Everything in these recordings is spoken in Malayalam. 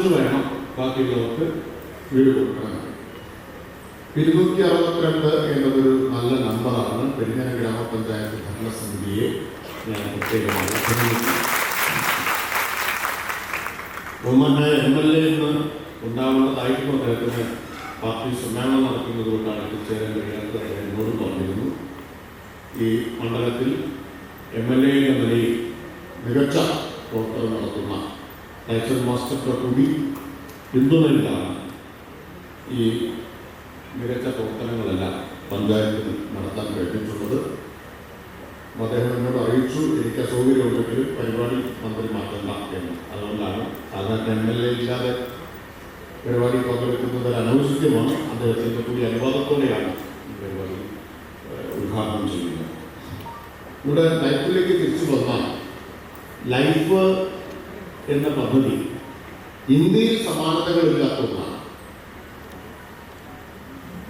ആലോചിച്ച് വേണം ബാക്കിയുള്ളവർക്ക് വീട് കൊടുക്കണം. ഇരുന്നൂറ്റി അറുപത്തിരണ്ട് എന്നതൊരു നല്ല നമ്പറാണ്. പെരിഞ്ഞന ഗ്രാമപഞ്ചായത്ത് ഭരണസമിതിയെ ഞാൻ പ്രത്യേകമായി അഭിനന്ദിക്കുന്നു. ബഹുമാനായ എം എൽ എ എന്ന് ഉണ്ടാവുന്നതായിരുന്നു അദ്ദേഹത്തിന് പാർട്ടി സമ്മേളനം നടക്കുന്നത് കൊണ്ടാണ് എത്തിച്ചേരാൻ കഴിയാത്തത് എന്നോട് പറഞ്ഞിരുന്നു. ഈ മണ്ഡലത്തിൽ എം എൽ എ എന്ന നിലയിൽ മികച്ച പ്രവർത്തനം നടത്തുന്ന ടൈസൺ മാസ്റ്ററുടെ കൂടി പിന്തുണയിലാണ് ഈ മികച്ച പ്രവർത്തനങ്ങളെല്ലാം പഞ്ചായത്തിൽ നടത്താൻ കഴിഞ്ഞിട്ടുള്ളത്. അദ്ദേഹം എന്നോട് അറിയിച്ചു എനിക്ക് അസൗകര്യമുണ്ടെങ്കിലും പരിപാടി മന്ത്രി മാറ്റണ്ട എന്ന്. അതുകൊണ്ടാണ് സാധാരണ എം എൽ എ ഇല്ലാതെ പരിപാടി പങ്കെടുക്കുന്നത് അനൗചിത്യമാണ്. അദ്ദേഹത്തിന്റെ കൂടി അനുവാദത്തോടെയാണ് ഈ പരിപാടി ഉദ്ഘാടനം ചെയ്യുന്നത്. ഇവിടെ ലൈഫിലേക്ക് തിരിച്ചു വന്നാൽ ലൈഫ് എന്ന പദ്ധതി ഇന്ത്യയിൽ സമാനതകളില്ലാത്ത ഒന്നാണ്.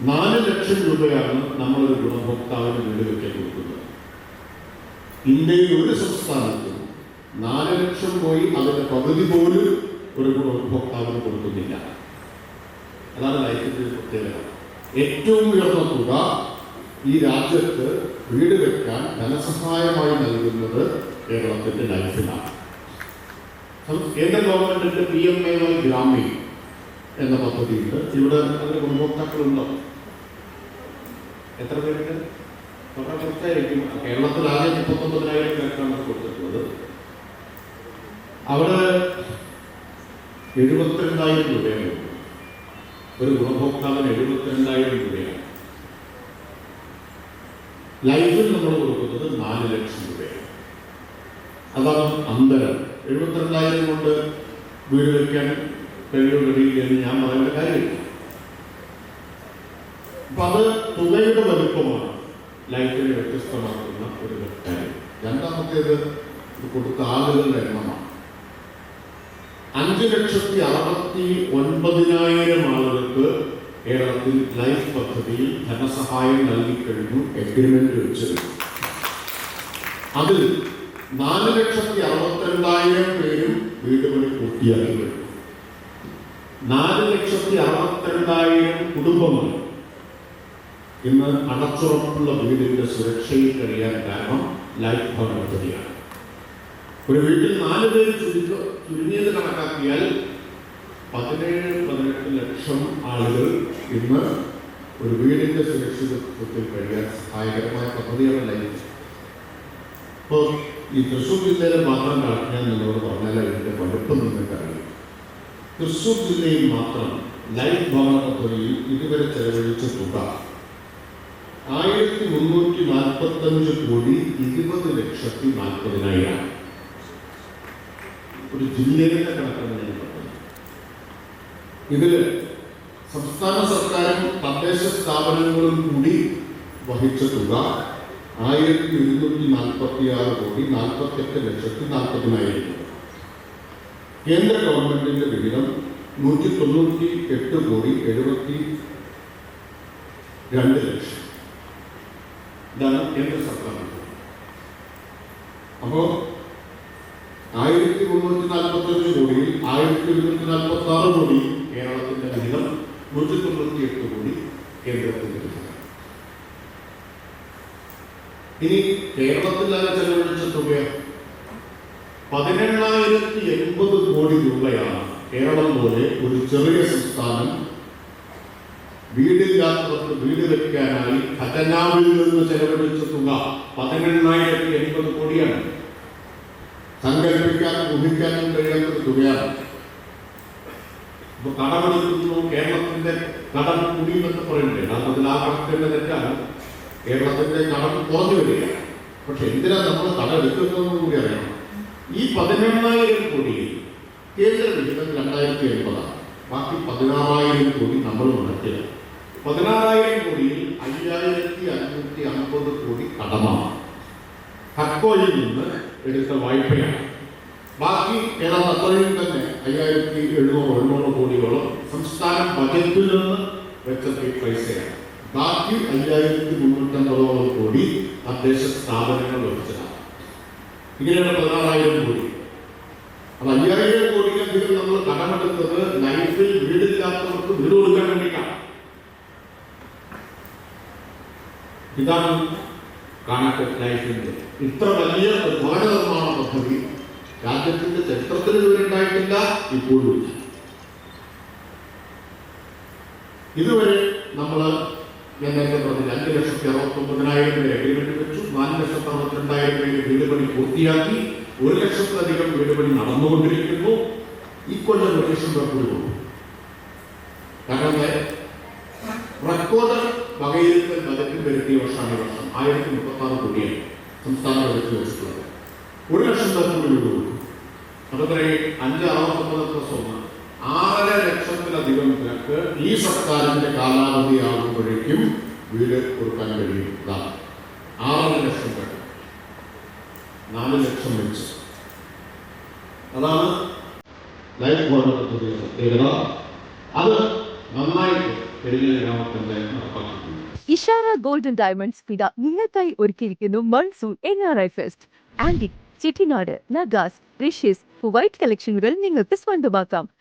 നാല് ലക്ഷം രൂപയാണ് നമ്മളൊരു ഗുണഭോക്താവിന് വീട് വെക്കാൻ കൊടുക്കുന്നത്. ഇന്ത്യയിൽ ഒരു സംസ്ഥാനത്തും നാല് ലക്ഷം പോയി അതിന്റെ പകുതി പോലും ഒരു ഗുണഭോക്താവിന് കൊടുക്കുന്നില്ല. അതാണ് ലൈഫിന്റെ ഒരു പ്രത്യേകത. ഏറ്റവും ഉയർന്ന തുക ഈ രാജ്യത്ത് വീട് വെക്കാൻ ധനസഹായമായി നൽകുന്നത് കേരളത്തിന്റെ ലൈഫിനാണ് സം- കേന്ദ്ര ഗവൺമെന്റിന്റെ P M A Y Gramin എന്ന പദ്ധതിയുണ്ട്. ഇവിടെ അതിന്റെ ഗുണഭോക്താക്കളുണ്ടോ? എത്ര പേരുണ്ട്? വളരെ കുറച്ചായിരിക്കും കേരളത്തിൽ ആകെ മുപ്പത്തൊമ്പതിനായിരം പേർക്കാണ് കൊടുത്തിട്ടുള്ളത്. അവിടെ എഴുപത്തിരണ്ടായിരം രൂപയാണ്. ഒരു ഗുണഭോക്താവിന് എഴുപത്തിരണ്ടായിരം രൂപയാണ്. ലൈഫിൽ നമ്മൾ കൊടുക്കുന്നത് നാല് ലക്ഷം രൂപയാണ്. അതാണ് അന്തരം. എഴുപത്തിരണ്ടായിരം കൊണ്ട് വീട് വയ്ക്കാൻ കഴിയുമെങ്കിൽ എന്ന് ഞാൻ പറയേണ്ട കാര്യമില്ല അപ്പൊ അത് തുകയുടെ വലുപ്പമാണ്. ലൈഫിനെ വ്യത്യസ്തമാക്കുന്ന ഒരു കാര്യം രണ്ടാമത്തേത് കൊടുത്ത ആളുകളുടെ എണ്ണമാണ്. അഞ്ച് ലക്ഷത്തി അറുപത്തി ഒൻപതിനായിരം ആളുകൾക്ക് കേരളത്തിൽ ലൈഫ് പദ്ധതിയിൽ ധനസഹായം നൽകിക്കഴിഞ്ഞു എഗ്രിമെന്റ് വെച്ചിരുന്നു. അതിൽ നാല് ലക്ഷത്തി അറുപത്തിരണ്ടായിരം പേരും വീട് പണി പൂർത്തിയാക്കി. നാല് ലക്ഷത്തി അറുപത്തിരണ്ടായിരം കുടുംബങ്ങൾ ഇന്ന് അടച്ചുറപ്പുള്ള വീടിന്റെ സുരക്ഷയിൽ കഴിയാൻ കാരണം ലൈഫ് ഭവൻ പദ്ധതിയാണ് ഒരു വീട്ടിൽ നാല് പേര് ചുരുക്ക ചുരുങ്ങിയത് കണക്കാക്കിയാൽ പതിനേഴ് പതിനെട്ട് ലക്ഷം ആളുകൾ ഇന്ന് ഒരു വീടിന്റെ സുരക്ഷിതത്വത്തിൽ കഴിയാൻ സഹായകരമായ പദ്ധതിയാണ് ലൈഫ്. ഇപ്പോൾ ഈ തൃശ്ശൂർ ജില്ലയിലെ മാത്രം ഞാൻ നിങ്ങളോട് പറഞ്ഞാൽ ഇതിന്റെ പഠിപ്പ് നിങ്ങൾക്ക് തൃശ്ശൂർ ജില്ലയിൽ മാത്രം ലൈഫ് ഭവന പദ്ധതിയിൽ ഇതുവരെ ചെലവഴിച്ച തുക ആയിരത്തി മുന്നൂറ്റി നാൽപ്പത്തഞ്ച് കോടി ഇരുപത് ലക്ഷത്തി നാൽപ്പതിനായിരം. ഒരു ജില്ലയിലെ കണക്കാണ് ഞാൻ പറഞ്ഞത്. ഇതിൽ സംസ്ഥാന സർക്കാരും തദ്ദേശ സ്ഥാപനങ്ങളും കൂടി വഹിച്ച തുക ആയിരത്തി ഇരുന്നൂറ്റി നാൽപ്പത്തി ആറ് കോടി നാൽപ്പത്തെട്ട് ലക്ഷത്തി നാൽപ്പതിനായിരം രൂപ കേന്ദ്ര ഗവൺമെന്റിന്റെ വിഹിതം നൂറ്റി തൊണ്ണൂറ്റി എട്ട് കോടി എഴുപത്തി രണ്ട് ലക്ഷം. ഇതാണ് കേന്ദ്ര സർക്കാർ അപ്പോ ആയിരത്തി മുന്നൂറ്റി നാൽപ്പത്തി അഞ്ച് കോടിയിൽ ആയിരത്തി ഇരുന്നൂറ്റി നാൽപ്പത്തി ആറ് കോടി കേരളത്തിന്റെ വിഹിതം നൂറ്റി തൊണ്ണൂറ്റി എട്ട് കോടി കേന്ദ്രത്തിന്റെ വിഹിതം കേരളത്തിൽ അത് ചെലവഴിച്ച തുക പതിനെണ്ണായിരത്തി എൺപത് കോടി രൂപയാണ് കേരളം പോലെ ഒരു ചെറിയ സംസ്ഥാനം വീടില്ലാത്തവർക്ക് വീട് വെക്കാനായി ഖജനാവിൽ നിന്ന് ചെലവഴിച്ച തുക പതിനെണ്ണായിരത്തി എൺപത് കോടിയാണ്. സങ്കല്പിക്കാനും ഊഹിക്കാനും കഴിയാത്തൊരു തുകയാണ്. ഇപ്പൊ കടമെടുക്കുന്നു കേരളത്തിന്റെ കടം കുടിയുമെന്ന് പറയുന്നില്ലേ? അതിൽ ആ കണക്കിന്റെ തെറ്റാണ്. കേരളത്തിന്റെ കടം കുറഞ്ഞു വരികയാണ്. പക്ഷെ എന്തിനാ നമ്മൾ കടമെടുക്കുന്നതെന്ന് കൂടി അറിയണം? ഈ പതിനെണ്ണായിരം കോടി കേന്ദ്ര വിഹിതം രണ്ടായിരത്തി എൺപതാണ് ബാക്കി പതിനാറായിരം കോടി നമ്മൾ മുടക്കുക പതിനാറായിരം കോടിയിൽ അയ്യായിരത്തി അഞ്ഞൂറ്റി അമ്പത് കോടി കടമാണ്. ഹക്കോയിൽ നിന്ന് എടുത്ത വായ്പയാണ്. ബാക്കി ഏതാണ്ട് അത്രയും തന്നെ അയ്യായിരത്തി എഴുന്നൂറ് എഴുന്നൂറ് കോടിയോളം സംസ്ഥാന ബജറ്റിൽ നിന്ന് വെച്ച പൈസയാണ്. ബാക്കി അയ്യായിരത്തി മുന്നൂറ്റമ്പതോളം കോടി തദ്ദേശ സ്ഥാപനങ്ങൾ വഹിച്ചതാണ് ഇങ്ങനെയാണ് പതിനാറായിരം കോടി. അപ്പൊ അയ്യായിരം കോടിയിലധികം നമ്മൾ കടമെടുത്തത് ലൈഫിൽ വീടില്ലാത്തവർക്ക് വീട് കൊടുക്കാൻ വേണ്ടിയിട്ടാണ്. ഇതാണ് കാണാത്ത ലൈഫിന്റെ ഇത്ര വലിയ ഭവന നിർമ്മാണ പദ്ധതി രാജ്യത്തിന്റെ ചരിത്രത്തിൽ ഇതുവരെ ഉണ്ടായിട്ടില്ല ഇപ്പോഴും ഇതുവരെ നമ്മൾ നേരത്തെ പറഞ്ഞില്ല അഞ്ച് ലക്ഷത്തി അറുപത്തൊമ്പതിനായിരം പേര് അഗ്രിമെന്റ് വെച്ചു. നാല് ലക്ഷത്തി അറുപത്തിരണ്ടായിരം പേര് വീട് പണി പൂർത്തിയാക്കി. ഒരു ലക്ഷത്തിലധികം വീട് പണി നടന്നുകൊണ്ടിരിക്കുന്നു. ഈ കൊല്ലം ഒരു ലക്ഷം പേർ കൂടി പോകും കാരണം റെക്കോർഡ് വകയിൽ ബജറ്റിൽ വരുത്തിയ വർഷമാണ് വർഷം. ആയിരത്തി മുപ്പത്തി കോടിയാണ് സംസ്ഥാന ബജറ്റ് വെച്ചിട്ടുള്ളത്. ഒരു ലക്ഷം പേർക്ക് കൂടി വീട് കൊടുക്കും അതുപോലെ അഞ്ച് അറുപത്തൊമ്പത് പ്ലസ് ഒന്ന് ആറര ലക്ഷത്തിലധികം പേർക്ക് ഈ സർക്കാരിന്റെ കാലാവധി ആകുമ്പോഴേക്കും വീട് കൊടുക്കാൻ കഴിയും ഇതാണ് ആറര ലക്ഷം പേർ നാല് ലക്ഷം വെച്ച് അതാണ് ലൈഫ് ഭവന പദ്ധതിയുടെ പ്രത്യേകത അത് നന്നായിട്ട് പെരിയ ഗ്രാമത്തിന്റെ നടപ്പാക്കിയിട്ടുണ്ട് ഇഷാര ഗോൾഡൻ ഡയമണ്ട്സ് പിത നിങ്ങൾക്കായി ഒരുക്കിയിരിക്കുന്നു monsoon N R I fest antique Chettinad നഗാസ് റിഷ്യസ് white കളക്ഷനുകൾ നിങ്ങൾക്ക് സ്വന്തമാക്കാം